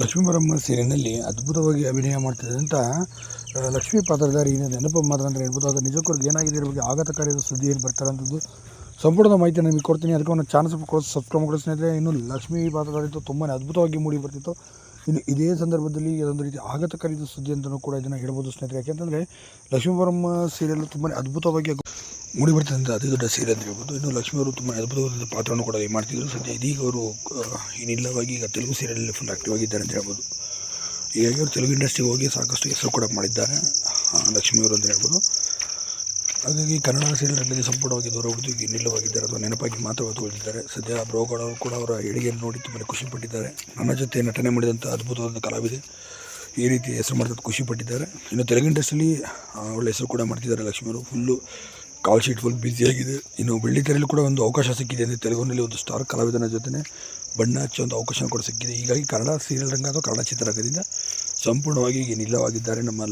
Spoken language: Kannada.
ಲಕ್ಷ್ಮೀಬರಮ್ಮ ಸೀರಿಯಲ್ನಲ್ಲಿ ಅದ್ಭುತವಾಗಿ ಅಭಿನಯ ಮಾಡ್ತಿದ್ದಂಥ ಲಕ್ಷ್ಮೀ ಪಾತ್ರಧಾರಿ ನೆನಪು ಮಾತ್ರ ಅಂತ ಹೇಳ್ಬೋದು. ಅದು ನಿಜಕ್ಕೂ ಏನಾಗಿದೆ, ಇದ್ರ ಬಗ್ಗೆ ಆಘಾತಕಾರಿಯಾದ ಸುದ್ದಿ ಏನು ಬರ್ತಾರಂಥದ್ದು ಸಂಪೂರ್ಣ ಮಾಹಿತಿ ನಿಮಗೆ ಕೊಡ್ತೀನಿ. ಅದಕ್ಕೆ ಒಂದು ಚಾನ್ಸ್ ಕೊಡಿಸಿ ಸಬ್ಸ್ಕ್ರೈಬ್ ಮಾಡಿ ಸ್ನೇಹಿತರೆ. ಇನ್ನು ಲಕ್ಷ್ಮೀ ಪಾತ್ರಧಾರಿತು ತುಂಬಾ ಅದ್ಭುತವಾಗಿ ಮೂಡಿ ಬರ್ತಿತ್ತು. ಇನ್ನು ಇದೇ ಸಂದರ್ಭದಲ್ಲಿ ಅದೊಂದು ರೀತಿ ಆಘಾತಕಾರಿ ಸುದ್ದಿ ಅಂತಲೂ ಕೂಡ ಇದನ್ನು ಹೇಳ್ಬೋದು ಸ್ನೇಹಿತರೆ. ಯಾಕೆಂತಂದರೆ ಲಕ್ಷ್ಮೀಬರಮ್ಮ ಸೀರಿಯಲ್ ತುಂಬಾ ಅದ್ಭುತವಾಗಿ ಮೂಡಿ ಬರ್ತಿದ್ದಂಥ ಅತಿ ದೊಡ್ಡ ಸೀರೆ ಅಂತ ಹೇಳ್ಬೋದು. ಇನ್ನು ಲಕ್ಷ್ಮಿ ಅವರು ತುಂಬ ಅದ್ಭುತವಾದ ಪಾತ್ರವನ್ನು ಕೂಡ ಮಾಡ್ತಿದ್ರು. ಸದ್ಯ ಇದೀಗ ಅವರು ಏನಿಲ್ಲವಾಗಿ ಈಗ ತೆಲುಗು ಸೀರಿಯಲಲ್ಲಿ ಫುಲ್ ಆ್ಯಕ್ಟಿವ್ ಆಗಿದ್ದಾರೆ ಅಂತ ಹೇಳ್ಬೋದು. ಹೀಗಾಗಿ ಅವರು ತೆಲುಗು ಇಂಡಸ್ಟ್ರಿಗೆ ಹೋಗಿ ಸಾಕಷ್ಟು ಹೆಸರು ಕೂಡ ಮಾಡಿದ್ದಾರೆ ಲಕ್ಷ್ಮಿಯವರು ಅಂತ ಹೇಳ್ಬೋದು. ಹಾಗಾಗಿ ಕನ್ನಡ ಸೀರಿಯಲ್ಗಳಲ್ಲಿ ಸಂಪೂರ್ಣವಾಗಿ ದೂರ ಉಳಿದು ಈಗ ಇನ್ನಿಲ್ಲವಾಗಿದ್ದಾರೆ ಅಥವಾ ನೆನಪಾಗಿ ಮಾತ್ರ ಹೊತ್ತುಕೊಂಡಿದ್ದಾರೆ ಸದ್ಯ ಬ್ರೋಗಳವರು ಕೂಡ ಅವರ ಏಳಿಗೆಯನ್ನು ನೋಡಿ ತುಂಬಾ ಖುಷಿಪಟ್ಟಿದ್ದಾರೆ ನನ್ನ ಜೊತೆ ನಟನೆ ಮಾಡಿದಂಥ ಅದ್ಭುತವಾದ ಕಲಾವಿದೆ ಈ ರೀತಿ ಹೆಸರು ಮಾಡಿದ ಖುಷಿಪಟ್ಟಿದ್ದಾರೆ ಇನ್ನು ತೆಲುಗು ಇಂಡಸ್ಟ್ರಿಯಲ್ಲಿ ಒಳ್ಳೆ ಹೆಸರು ಕೂಡ ಮಾಡ್ತಿದ್ದಾರೆ ಲಕ್ಷ್ಮಿಯವರು ಫುಲ್ಲು ಕಾಲ್ ಶೀಟ್ ಫುಲ್ ಬ್ಯುಸಿಯಾಗಿದೆ ಇನ್ನು ಬೆಳ್ಳಿತೆರೆಯಲ್ಲಿ ಕೂಡ ಒಂದು ಅವಕಾಶ ಸಿಕ್ಕಿದೆ ಅಂದರೆ ತೆಲುಗುನಲ್ಲಿ ಒಂದು ಸ್ಟಾರ್ ಕಲಾವಿದನ ಜೊತೆ ಬಣ್ಣ ಹಚ್ಚೋ ಒಂದು ಅವಕಾಶ ಕೂಡ ಸಿಕ್ಕಿದೆ. ಹೀಗಾಗಿ ಕನ್ನಡ ಸೀರಿಯಲ್ ರಂಗ ಅಥವಾ ಕನ್ನಡ ಚಿತ್ರರಂಗದಿಂದ ಸಂಪೂರ್ಣವಾಗಿ ಈಗ ನಿಲ್ಲವಾಗಿದ್ದಾರೆ ನಮ್ಮ